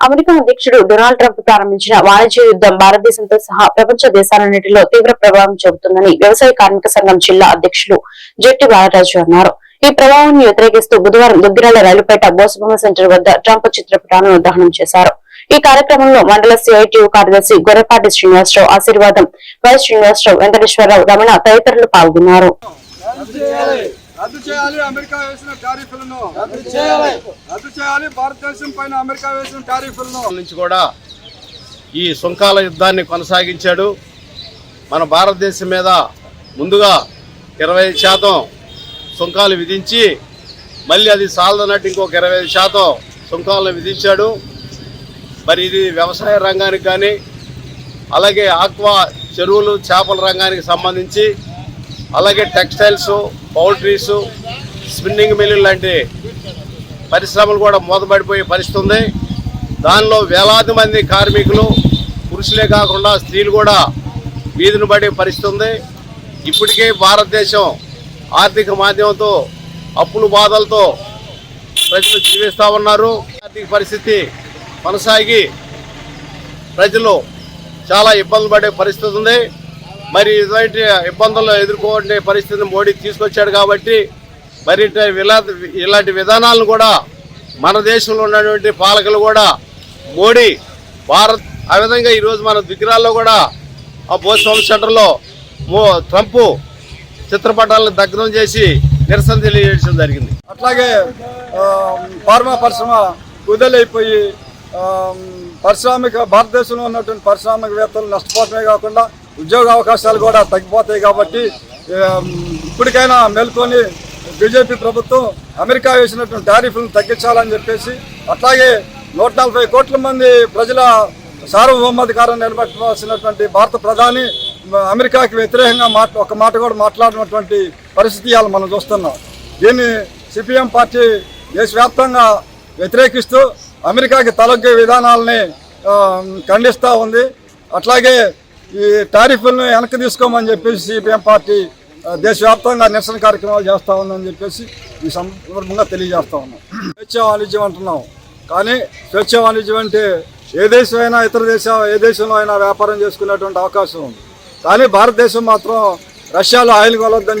America అధ్యక్షుడు Donald Trump ప్రారంభించిన వాణిజ్య యుద్ధం భారతదేశంతో సహా ప్రపంచ దేశాలన్నింటిలో తీవ్ర ప్రభావం చూపుతుందని వ్యవసాయ కార్మిక సంఘం జిల్లా అధ్యక్షుడు జెట్టి బాలరాజు అన్నారు. ఈ ప్రభావాన్ని వ్యతిరేకిస్తూ బుధవారం దుగ్గిరాల రైలుపేట బోసబొమ్మ సెంటర్ వద్ద ట్రంప్ చిత్రపటాలను దహనం చేశారు. ఈ కార్యక్రమంలో మండల సిఐటియు కార్యదర్శి గొర్రెపాటి శ్రీనివాసరావు ఆశీర్వాదం వై శ్రీనివాసరావు వెంకటేశ్వరరావు రమణ తదితరులు పాల్గొన్నారు. రద్దు చేయాలి. అమెరికా వేసిన టారిఫ్లను. రద్దు చేయాలి. భారతదేశం పైన అమెరికా వేసిన టారిఫ్లను. నుంచి కూడా ఈ సుంకాల యుద్ధాన్ని కొనసాగించాడు. మన భారతదేశం మీద ముందుగా ఇరవై శాతం సుంకాలు విధించి మళ్ళీ అది సాలదన్నట్టు ఇంకొక ఇరవై శాతం సుంకాలను విధించాడు. మరి ఇది వ్యవసాయ రంగానికి కానీ అలాగే ఆక్వా చెరువులు చేపల రంగానికి సంబంధించి అలాగే టెక్స్టైల్స్ పౌల్ట్రీస్ స్పిన్నింగ్ మిల్లు లాంటి పరిశ్రమలు కూడా మూతపడిపోయే పరిస్థితి ఉంది. దానిలో వేలాది మంది కార్మికులు పురుషులే కాకుండా స్త్రీలు కూడా వీధిని పడే పరిస్థితి ఉంది. ఇప్పటికే భారతదేశం ఆర్థిక మాధ్యమంతో అప్పులు బాధలతో ప్రజలు జీవిస్తూ ఉన్నారు. ఆర్థిక పరిస్థితి కొనసాగి ప్రజలు చాలా ఇబ్బందులు పడే పరిస్థితి ఉంది. మరి ఇటువంటి ఇబ్బందులు ఎదుర్కొనే పరిస్థితిని మోడీ తీసుకొచ్చాడు కాబట్టి మరి ఇలా- ఇలాంటి విధానాలను కూడా మన దేశంలో ఉన్నటువంటి పాలకులు కూడా మోడీ భారత్ ఆ విధంగా ఈరోజు మన దిగ్గరాల్లో కూడా ఆ భోజనం సెంటర్లో ట్రంప్ చిత్రపటాలను దగ్ధం చేసి నిరసన తెలియజేయడం జరిగింది. అట్లాగే ఫార్మా పరిశ్రమ కుదలైపోయి పారిశ్రామిక భారతదేశంలో ఉన్నటువంటి పారిశ్రామికవేత్తలు నష్టపోవటమే కాకుండా ఉద్యోగ అవకాశాలు కూడా తగ్గిపోతాయి కాబట్టి ఇప్పటికైనా మేల్కొని బీజేపీ ప్రభుత్వం అమెరికా వేసినటువంటి టారిఫ్లను తగ్గించాలని చెప్పేసి అట్లాగే నూట నలభై కోట్ల మంది ప్రజల సార్వభౌమాధికారం నిలబెట్టవలసినటువంటి భారత ప్రధాని అమెరికాకి వ్యతిరేకంగా మాట ఒక మాట కూడా మాట్లాడినటువంటి పరిస్థితి ఇవాళ మనం చూస్తున్నాం. దీన్ని సిపిఎం పార్టీ దేశవ్యాప్తంగా వ్యతిరేకిస్తూ అమెరికాకి తలొగ్గే విధానాలని ఖండిస్తూ ఉంది. అట్లాగే ఈ టారిఫ్లను వెనక్కి తీసుకోమని చెప్పేసి సిపిఎం పార్టీ దేశవ్యాప్తంగా నిరసన కార్యక్రమాలు చేస్తూ ఉందని చెప్పేసి ఈ సందర్భంగా తెలియజేస్తా ఉన్నాం. స్వేచ్ఛ వాణిజ్యం అంటున్నాం. కానీ స్వేచ్ఛ వాణిజ్యం అంటే ఏ దేశమైనా ఇతర దేశం ఏ దేశంలో అయినా వ్యాపారం చేసుకునేటువంటి అవకాశం ఉంది. కానీ భారతదేశం మాత్రం రష్యాలో ఆయిల్ కొలొద్దని చెప్పి